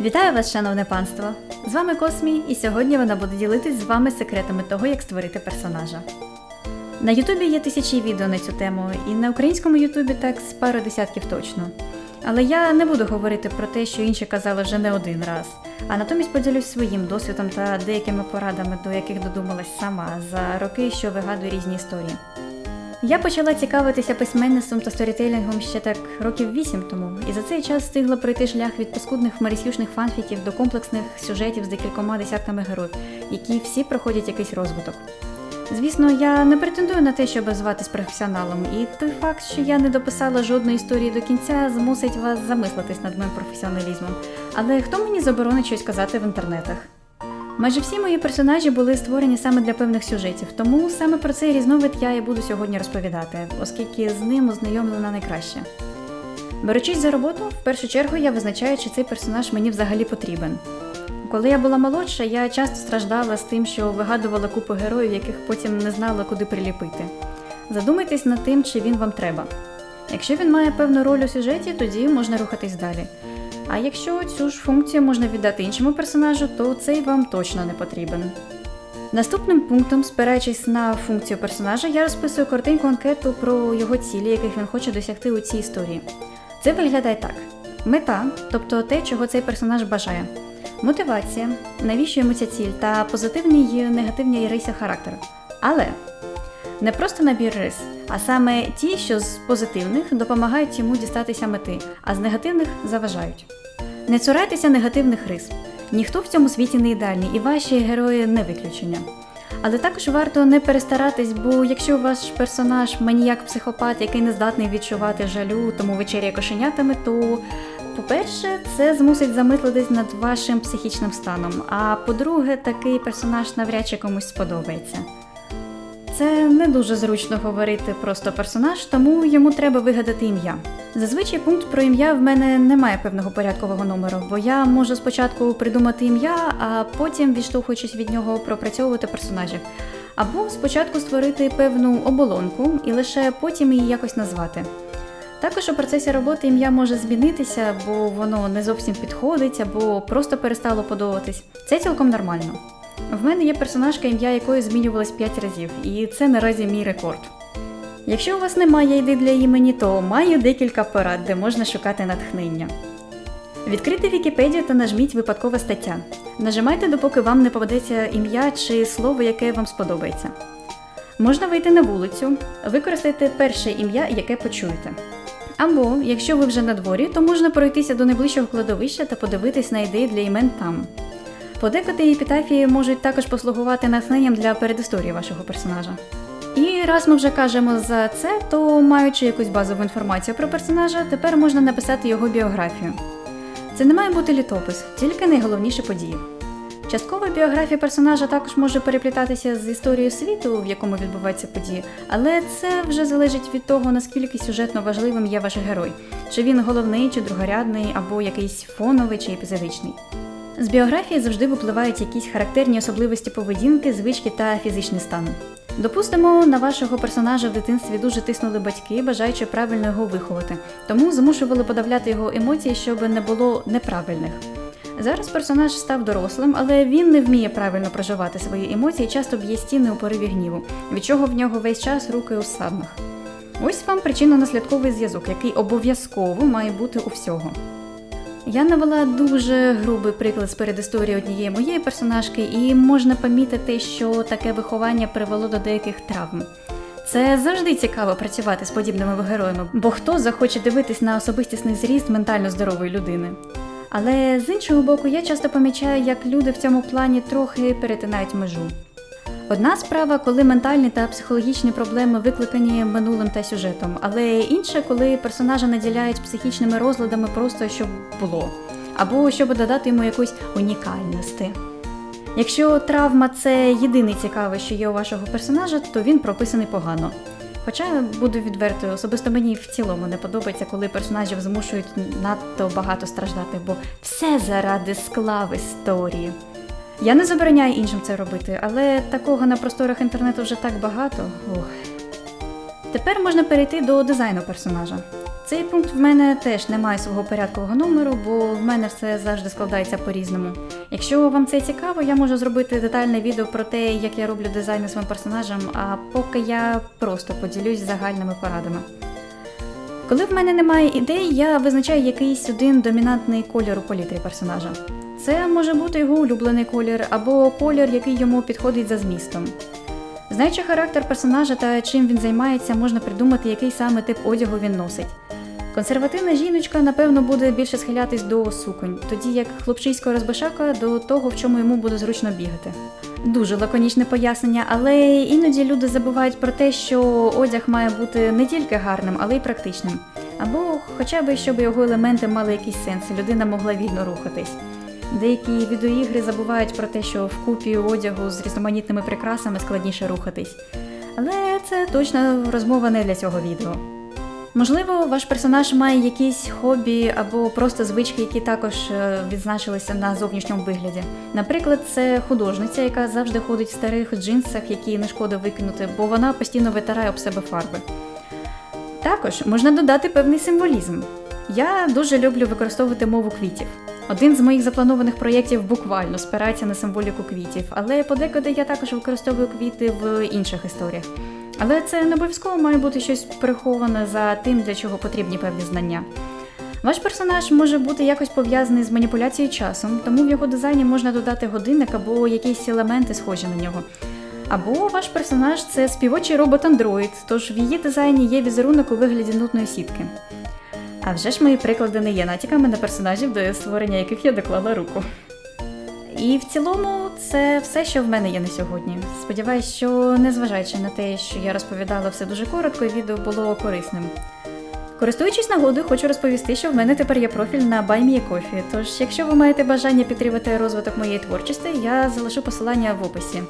Вітаю вас, шановне панство! З вами Космій, і сьогодні вона буде ділитись з вами секретами того, як створити персонажа. На Ютубі є тисячі відео на цю тему, і на українському Ютубі так з пару десятків точно. Але я не буду говорити про те, що інші казали вже не один раз, а натомість поділюсь своїм досвідом та деякими порадами, до яких додумалась сама за роки, що вигадую різні історії. Я почала цікавитися письменництвом та сторітелінгом ще так років вісім тому, і за цей час встигла пройти шлях від паскудних марісюшних фанфіків до комплексних сюжетів з декількома десятками героїв, які всі проходять якийсь розвиток. Звісно, я не претендую на те, щоб зватись професіоналом, і той факт, що я не дописала жодної історії до кінця, змусить вас замислитись над моїм професіоналізмом. Але хто мені заборонить щось казати в інтернетах? Майже всі мої персонажі були створені саме для певних сюжетів, тому саме про цей різновид я і буду сьогодні розповідати, оскільки з ним ознайомлена найкраще. Беручись за роботу, в першу чергу я визначаю, чи цей персонаж мені взагалі потрібен. Коли я була молодша, я часто страждала з тим, що вигадувала купу героїв, яких потім не знала, куди приліпити. Задумайтесь над тим, чи він вам треба. Якщо він має певну роль у сюжеті, тоді можна рухатись далі. А якщо цю ж функцію можна віддати іншому персонажу, то цей вам точно не потрібен. Наступним пунктом, спираючись на функцію персонажа, я розписую коротеньку анкету про його цілі, яких він хоче досягти у цій історії. Це виглядає так: мета, тобто те, чого цей персонаж бажає, мотивація, навіщо йому ця ціль, та позитивні й негативні риси характеру. Але не просто набір рис, а саме ті, що з позитивних допомагають йому дістатися мети, а з негативних заважають. Не цурайтеся негативних рис. Ніхто в цьому світі не ідеальний, і ваші герої не виключення. Але також варто не перестаратись, бо якщо ваш персонаж маніяк психопат, який не здатний відчувати жалю, тому вечеряє кошенятами, то, по-перше, це змусить замислитись над вашим психічним станом. А по-друге, такий персонаж навряд чи комусь сподобається. Це не дуже зручно говорити просто персонаж, тому йому треба вигадати ім'я. Зазвичай пункт про ім'я в мене немає певного порядкового номеру, бо я можу спочатку придумати ім'я, а потім, відштовхуючись від нього, пропрацьовувати персонажів. Або спочатку створити певну оболонку і лише потім її якось назвати. Також у процесі роботи ім'я може змінитися, бо воно не зовсім підходить, або просто перестало подобатись. Це цілком нормально. В мене є персонажка, ім'я якої змінювалось 5 разів, і це наразі мій рекорд. Якщо у вас немає ідей для імені, то маю декілька порад, де можна шукати натхнення. Відкрийте Вікіпедію та нажміть випадкова стаття. Нажимайте, допоки вам не попадеться ім'я чи слово, яке вам сподобається. Можна вийти на вулицю, використайте перше ім'я, яке почуєте. Або, якщо ви вже на дворі, то можна пройтися до найближчого кладовища та подивитись на ідеї для імен там. Подекуди епітафії можуть також послугувати натхненням для передісторії вашого персонажа. І раз ми вже кажемо за це, то маючи якусь базову інформацію про персонажа, тепер можна написати його біографію. Це не має бути літопис, тільки найголовніші події. Частково біографія персонажа також може переплітатися з історією світу, в якому відбуваються події, але це вже залежить від того, наскільки сюжетно важливим є ваш герой, чи він головний, чи другорядний, або якийсь фоновий чи епізодичний. З біографії завжди випливають якісь характерні особливості поведінки, звички та фізичний стан. Допустимо, на вашого персонажа в дитинстві дуже тиснули батьки, бажаючи правильно його виховати, тому змушували подавляти його емоції, щоб не було неправильних. Зараз персонаж став дорослим, але він не вміє правильно проживати свої емоції, часто б'є стіни у пориві гніву, від чого в нього весь час руки у саднах. Ось вам причинно-наслідковий зв'язок, який обов'язково має бути у всього. Я навела дуже грубий приклад з передісторії однієї моєї персонажки, і можна помітити, що таке виховання привело до деяких травм. Це завжди цікаво працювати з подібними героями, бо хто захоче дивитись на особистісний зріст ментально здорової людини. Але з іншого боку, я часто помічаю, як люди в цьому плані трохи перетинають межу. Одна справа, коли ментальні та психологічні проблеми викликані минулим та сюжетом, але інша, коли персонажа наділяють психічними розладами просто щоб було, або щоб додати йому якусь унікальності. Якщо травма це єдине цікаве, що є у вашого персонажа, то він прописаний погано. Хоча буду відвертою, особисто мені в цілому не подобається, коли персонажів змушують надто багато страждати, бо все заради скла в історії. Я не забороняю іншим це робити, але такого на просторах інтернету вже так багато. Ох. Тепер можна перейти до дизайну персонажа. Цей пункт в мене теж не має свого порядкового номеру, бо в мене все завжди складається по-різному. Якщо вам це цікаво, я можу зробити детальне відео про те, як я роблю дизайни своїм персонажем, а поки я просто поділюсь загальними порадами. Коли в мене немає ідей, я визначаю якийсь один домінантний колір у палітрі персонажа. Це може бути його улюблений колір або колір, який йому підходить за змістом. Знаючи характер персонажа та чим він займається, можна придумати, який саме тип одягу він носить. Консервативна жіночка, напевно, буде більше схилятись до суконь, тоді як хлопчисько розбишака до того, в чому йому буде зручно бігати. Дуже лаконічне пояснення, але іноді люди забувають про те, що одяг має бути не тільки гарним, але й практичним. Або хоча б щоб його елементи мали якийсь сенс, людина могла вільно рухатись. Деякі відеоігри забувають про те, що в купі одягу з різноманітними прикрасами складніше рухатись. Але це точно розмова не для цього відео. Можливо, ваш персонаж має якісь хобі або просто звички, які також е, відзначилися на зовнішньому вигляді. Наприклад, це художниця, яка завжди ходить в старих джинсах, які не шкода викинути, бо вона постійно витирає об себе фарби. Також можна додати певний символізм. Я дуже люблю використовувати мову квітів. Один з моїх запланованих проєктів буквально спирається на символіку квітів, але подекуди я також використовую квіти в інших історіях. Але це не обов'язково має бути щось приховане за тим, для чого потрібні певні знання. Ваш персонаж може бути якось пов'язаний з маніпуляцією часом, тому в його дизайні можна додати годинник або якісь елементи, схожі на нього. Або ваш персонаж це співочий робот-андроїд, тож в її дизайні є візерунок у вигляді нутної сітки. А вже ж мої приклади не є натяками на персонажів, до створення яких я доклала руку. І в цілому це все, що в мене є на сьогодні. Сподіваюсь, що незважаючи на те, що я розповідала все дуже коротко, відео було корисним. Користуючись нагодою, хочу розповісти, що в мене тепер є профіль на BuyMeACoffee, Тож, якщо ви маєте бажання підтримати розвиток моєї творчості, я залишу посилання в описі.